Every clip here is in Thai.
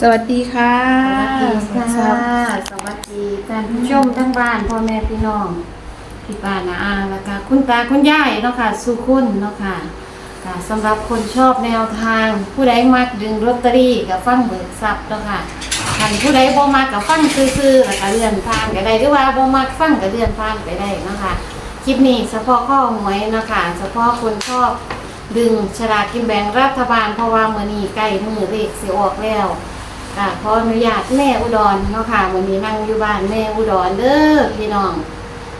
สวัสดีค่ะ สวัสดีค่ะสวัสดีท่านผู้ชมทั้งบ้านพ่อแม่พี่น้องพี่ป้านาอาแล้วก็คุณตาคุณยายเนาะค่ะสุคุณเนาะค่ะค่ะสำหรับคนชอบแนวทาง ผู้ใดมักดึงลอตเตอรี่กับฟังเบิกทรัพย์เนาะค่ะท่านผู้ใดบ่มักกับฟังซื่อๆแล้วก็เลื่อนผ่านก็ได้หรือว่าบ่มักฟังก็เลื่อนผ่านไปได้เนาะค่ะคลิปนี้เฉพาะข้อหวยเนาะค่ะเฉพาะคนชอบดึงฉลากกินแบ่งรัฐบาลเพราะว่ามื้อนี้ใกล้มือเลขสิออกแล้ว ค่ะขออนุญาตแม่อุดรเนาะค่ะวันนี้นั่งอยู่บ้านแม่อุดรเด้อพี่น้อง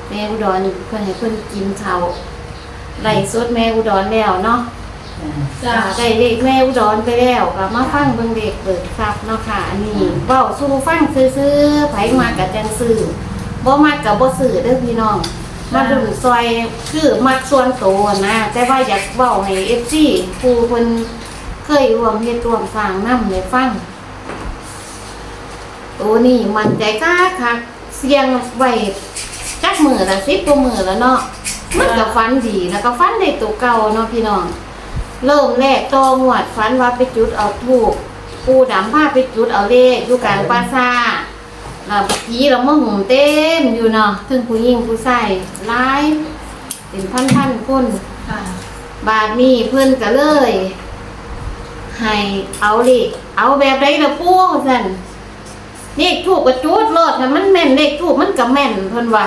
แม่อุดรเพิ่นให้เพิ่นกินข้าวไล่สดแม่อุดรแล้วเนาะจ้าได้เลขแม่อุดรไปแล้วก็มาฟังเบิ่งเด็กเปิดครับเนาะค่ะ อันนี้เว้าสู่ฟังซื่อๆไผมากับจังซื่อบ่มากับบ่ซื่อเด้อพี่น้องมาดุนซอยคือมักส่วนโตวนะ แต่ว่าอยากเว้าให้ FC ผู้เพิ่นเคยร่วมเฮ็ดร่วมสร้างนำได้ฟัง โอ้นี่มันใจกล้าคักเสียงไว้จักมือละสิบกว่ามือแล้วเนาะมันก็ฟันดีแล้วก็ฟันในตัวเก่าเนาะพี่น้อง เริ่มแรกโตงวดฟันว่าไปจุดเอาถูกปูดำผ้าไปจุดเอาเลขอยู่กลางปราสาทแล้วผีเรามาหุ่มเต็มอยู่เนาะถึงผู้หญิงผู้ชายหลายเป็นพันๆคนค่ะบาทนี้เพิ่นก็เลย ให้เอาเลขเอาแบบใดละปูสั่น เลขถูกกับจุดโลดถ้ามันแม่นเลขถูกมันก็แม่นเพิ่นว่า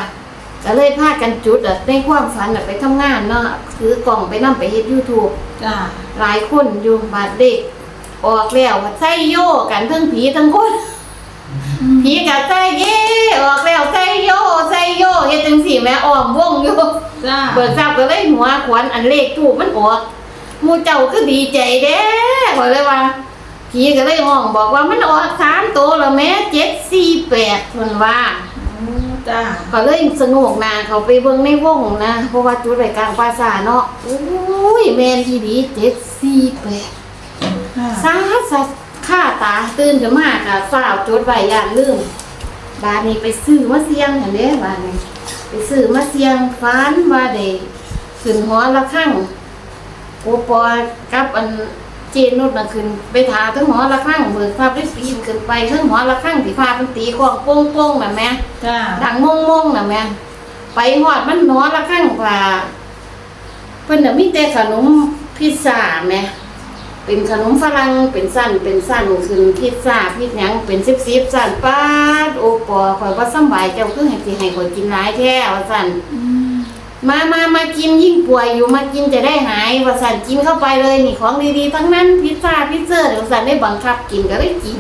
ก็เลยพากันจุดอะในความฝันอะไปทำงานเนาะถือกล่องไปนํไปเฮ็ด YouTube จ้าหลายคนอยู่บาดเด็กออกแล้วก็ใส่โยกันทั้งผีทั้งคนผีก็ใส่เย่ออกแล้วใส่โยใส่โยเฮ็ดจังซี่แม่อ้อมวงอยู่จ้าเบิกทราบก็เลยหัวขวัญอันเลขถูกมันออกหมูเจ้าคือดีใจเด้บอกเลยว่า ผีก็เลยห้องบอกว่ามันออกสามตัวแล้วแม่เจ็ดสี่แปดคนว่าจ้าก็เลยสนุกนาเขาไปเบิ่งในวงนะเพราะว่าจุดรายกลางภาษาเนาะโอ้ยแมนทีดีเจ็ดสี่แปดค่ะสาสัสข้าตาตื่นขึ้นมากะฝ้าวจดไว้อย่าลืมบาดนี้ไปซื้อมาเสียงเห็นเด้บาดนี้ไปซื้อมาเสียงฟันว่าได้ขึ้นหัวละข้างโอปอกับอัน เจนุดน่ะขึ้นไปถาทั้งหัวละข้างเบิกภาพได้ปีนขึ้นไปทั้งหัวละข้างที่พามันตีกวางโป้งโป้งๆน่ะแม่จ้าดังมงมงๆน่ะแม่ไปหอดมันหัวละข้างกว่าเพิ่นน่ะมีแต่ขนมพิซซ่าแม่เป็นขนมฝรั่งเป็นสั้นเป็นสั้นขึ้นพิซซ่าพิซหยังเป็นซิบซิบสั้นป้าดโอปอข่อยว่าสำบายเจ้าคือให้สิให้ข่อยกินหลายแท้ว่าสั่นมามามากินยิ่งป่วยอยู่มากินจะได้หายว่าสั่นกินเข้าไปเลยนี่ของดีๆทั้งนั้นพิซซ่าพิซเซอร์เดี๋ยวสั่นได้บังคับกินก็เลยกิน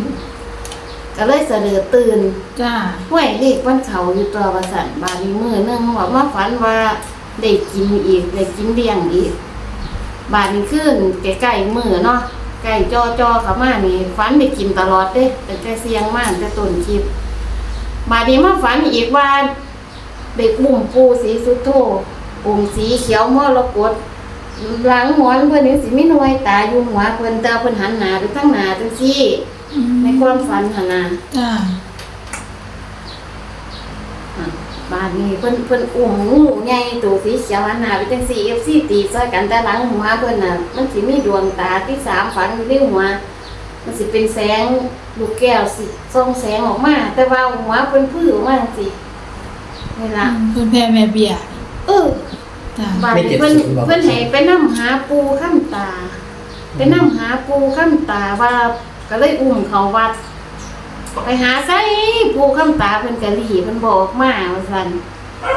ก็เลยเสะเดือตื่นจ้าห้วยเลขวันเขาอยู่ตัวว่าสั่นบาดนี้มือหนึงว่ามาฝันว่าได้กินอีกได้กินเลี้ยงอีก บาดนี้ขึ้นใกล้ๆมือเนาะไก่จอจอเขามานี่ฝันได้กินตลอดเด้แต่ใจเสียงมากแต่ต้นคลิปบาดนี้มาฝันอีกว่า เด็กบุ่มปูสีสุดโทปุ่มสีเขียวมรกตหลังหมอนเพิ่นนี่สิมีหน่วยตาอยู่หัวเพิ่นแตาเพิ่นหันหน้าไปทางหน้าจังซี่ ในความฝันหั่นน่ะจ้าบาดนี้เพิ่นเพิ่นอุ้มงูใหญ่ตัวสีเขียวหันหน้าไปจังซี่ FC ตีซอยกันแต่หลังหัวเพิ่นน่ะ มันสิมีดวงตาที่สามฝังอยู่ในหัวมันสิเป็นแสงลูกแก้วสิส่องแสงออกมา แต่ว่าหัวเพิ่นพื้อออกมาจังซี่ นี่ล่ะคุณแม่แม่เบียร์เออจ้าบาดนี้เพิ่นเพิ่นให้ไปนํหาปูข้ามตา ไปนํหาปูข้ามตาว่าก็เลยอุ้มเขาวัด ไปหาไส้ปูข้ามตาเพิ่นกะหลีเพิ่นบอกมาว่าซั่น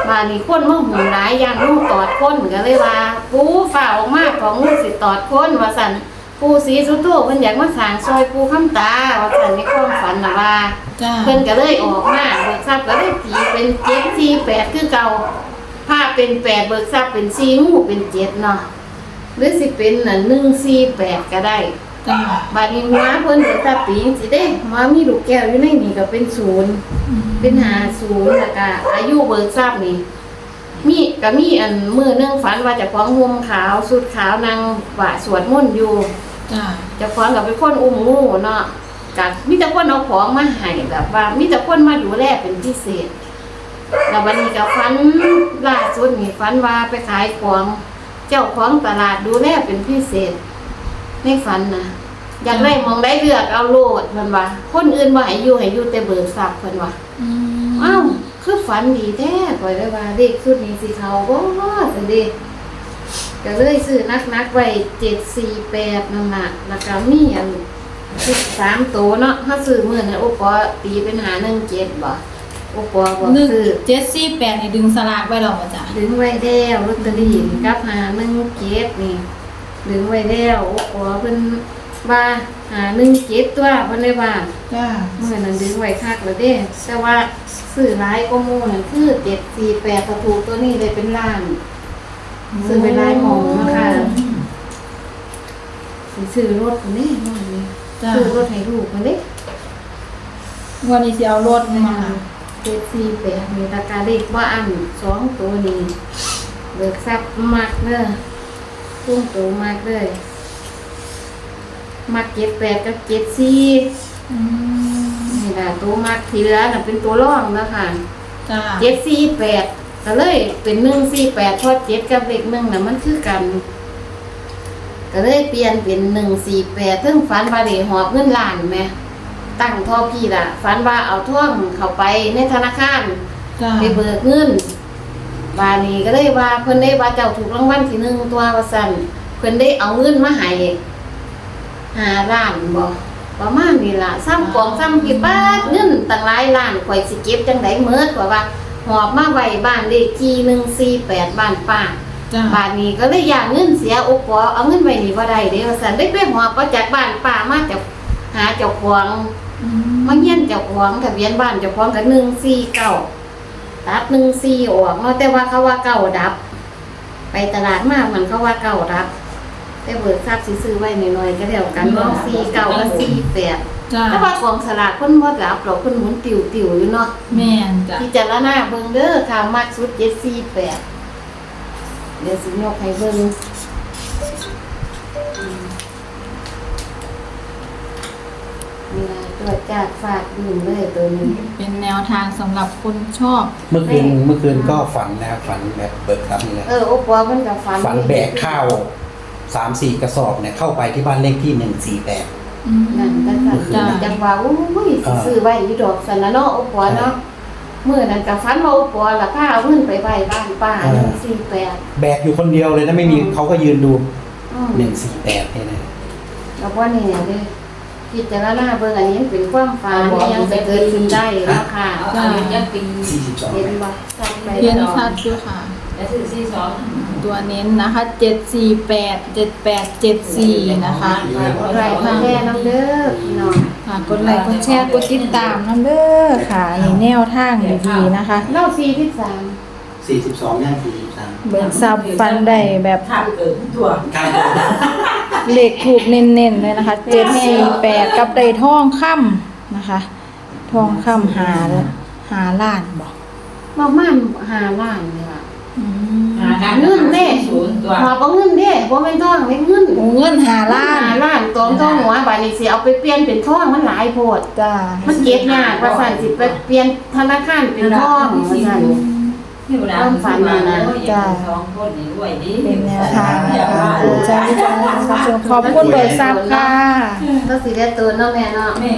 ว่านี่คนมาหุ่มหลายอย่างงูตอดคนก็เลยว่า ปูฝ่าออกมาของงูสิตอดคนว่าซั่น ปูสีสุดโตเพิ่นอยากมาสร้างซอยปูข้ามตาว่าซั่นในความฝันน่ะว่า จ้าเพิ่นก็เลยออกมาเบิกทรัพย์ก็เลยตีเป็นเจ็ดสี่แปดคือเก่าผ้าเป็นแปดเบิกทรัพย์เป็นสี่งูเป็นเจ็ดเนาะหรือสิเป็นน่ะหนึ่งสี่แปดก็ได้ จ้าบาดนี้หัวเพิ่นเป็นตาปีงสิเด้หัวมีลูกแก้วอยู่ในนี่ก็เป็นศูนย์เป็นหาศูนย์แล้วก็อายุเบิกทรัพย์นี่มีก็มีอันมือหนึงฝันว่าเจะคล้าของห่มขาวสุดขาวนางว่าสวดมนต์อยู่ จ้าเจะคล้าของกับเป็นคนอุ้มงูเนาะกับมีแต่คนเอาของมาให้แบบว่ามีแต่คนมาดูแลเป็นพิเศษแล้ววันนี้ก็ฝันล่าสุดนี่ฝันว่าไปขายของเจ้าของตลาดดูแลเป็นพิเศษในฝันนะอยากได้หมองได้เลือกเอาโลดเพิ่นว่า คนอื่นบ่ให้อยู่ให้อยู่แต่เบิกทรัพย์เพิ่นว่าอืมอ้าวคือฝันดีแท้ข่อยเลยว่าเลขชุดนี้สิเขาบ่สิเด้ ก็เลยซื้อนักๆไว้748นั่นล่ะแล้วก็มีอันสิบสามตัวเนาะถ้าซื้อมื้อนั้นโอ้ปอตีเป็นหา17บ่โอ้ปอบอกหนึ่งซื้อเจ็ดสี่แปดนี่ดึงสลากไว้หรอจ้ะดึงไว้แล้วลอตเตอรี่กับหาหนึ่งเจ็ดนี่ดึงไว้แล้วโอ้โหเพิ่นว่าหาหนึ่งเจ็ดตัวเพิ่นเลยว่าจ้าเมื่อนั้นดึงไว้คักแล้วเด้ แต่ว่าซื้อหลายก็มู่นั่นคือเจ็ดสี่แปดถูกตัวนี้เลยเป็นล้าน ซื้อไปหลายหม้องนะคะสิซื้อรถคนนี้หน่อยนี่จ้าซื้อรถให้ลูกมันเด้วันนี้สิเอารถมา เจ็ดสี่แปดมีราคาเด็กว่าอันสองตัวนี้เบิกทรัพย์มักเด้อพุ่งตัวมักเลยมักเจ็ดแปดกับเจ็ดสี่อืมนี่แหละตัวมักทีเหลือน่ะเป็นตัวร่องนะคะจ้าเจ็ดสี่แปด ก็เลยเป็นหนึ่งสี่แปดเพราะเจ็ดกับเลขหนึ่งน่ะมันคือกัน ก็เลยเปลี่ยนเป็นหนึ่งสี่แปดซึ่งฝันว่าเดหอบเงินล้านไหมตั้งท่อพี่ล่ะฝันว่าเอาท่วงเข้าไปในธนาคารจ้าไปเบิกเงินบานี้ก็เลยว่าเพิ่นได้ว่าเจ้าถูกรางวัลที่หนึ่งตัวว่าซั่นเพิ่นได้เอาเงินมาให้หาล้านบ่ประมาณนี้ล่ะซ้ำกองซ้ำพี่บ้านเงินตั้งหลายล้านข่อยสิเก็บจังได๋เมิดกว่าว่า หอบมาไว้บ้านเลขที่148บ้านป้าจ้า บ้านนี้ก็เลยอยากเงินเสียโอปอเอาเงินไว้นี่บ่ได้เด้ว่าซั่นได้ไปหอบเอาจากบ้านป้ามาจากหาเจ้าของอืมาเฮียนเจ้าของทะเบียนบ้านเจ้าของก็หนึ่งสี่เก้าตัดหนึ่งสี่ออกเนาะแต่ว่าเขาว่าเก้าดับ ไปตลาดมากมันเขาว่าเก้าดับ แต่เบิกทราบซื้อๆไว้หน่อยๆก็แล้วกันเนาะสี่เก้ากับสี่แปด จ้าแต่ว่ากองสลากคนบ่ดับหรอกคนหมุนติวติวๆอยู่เนาะแม่นจ้ะพิจารณาเบิ่งเด้อค่ะมักสุดเจ็ดสี่แปดเดี๋ยวสิยกให้เบิ่งอืมนี่ล่ะตัวจาดฝากดื่มเลยตัวนี้ เป็นแนวทางสำหรับคนชอบเมื่อคืนเมื่อคืนก็ฝันนะครับฝันแบบเบิกทรัพย์นี่แหละเออโอ้ปอมันกับฟันฝันแบกข้าวสามสี่กระสอบเนี่ยเข้าไปที่บ้านเลขที่หนึ่งสี่แปดอืม นั่นก็สั่นจ้าจังว่าโอ้ยสิอ่าซื้อไว้อยู่ดอกสันนะเนาะโอ้ปอเนาะเมื่อนั้นกับฟันว่าโอ้ปอละพาเอาเงินไปไว้บ้านป้าหนึ่งสี่แปด แบกอยู่คนเดียวเลยนะไม่มีอืม เขาก็ยืนดูอืมหนึ่งสี่แปดเนี่ยนะแล้วว่านี่เด้พิจารณาเบิ่งอันนี้เป็นความฝันยังจะเกิดขึ้นได้แล้วค่ะจ้าสี่สิบสองเห็นบ่ชัดไปเพียนชัดด้วยค่ะ แล้วถือสี่สอง ตัวเน้นนะคะเจ็ดสี่แปดเจ็ดแปดเจ็ดสี่นะคะไรมาแน่น้องเด้อพี่น้องค่ะกดไลค์กดแชร์กดติดตามน้ำเด้อค่ะนี่แนวทางดีๆนะคะ เล่าสี่ที่สามสี่สิบสองย่างสี่สิบสามเบิกซับฟันได้แบบถ้าเกิดตัวครับเลขถูกเน้นๆเลยนะคะเจ็ดสี่แปดกับไดทองค่ำนะคะ ทองค่ำหาหาล้านบอกประมาณห้าล้านนี่ล่ะ อืมเงินเด้ศูนย์ตัวหอบเอาเงินเด้บ่แม่นทองเด้เงินโอ้เงินหาล้านหล้านตองทองหัวบาดนี้สิเอาไปเปลี่ยนเป็นทองมันหลายโพดจ้ามันเก็บยากว่าซั่นสิไปเปลี่ยนธนาคารเป็นทองว่าซั่นที่เวลาคุณฝันมานะจ้าสองคนนี่ด้วยดิเป็นแนวทางนะคะโปรดใช้วิจารณญาณในการรับชมขอบคุณเบิกซับค่ะก็สิได้ตัวเนาะแม่เนาะแม่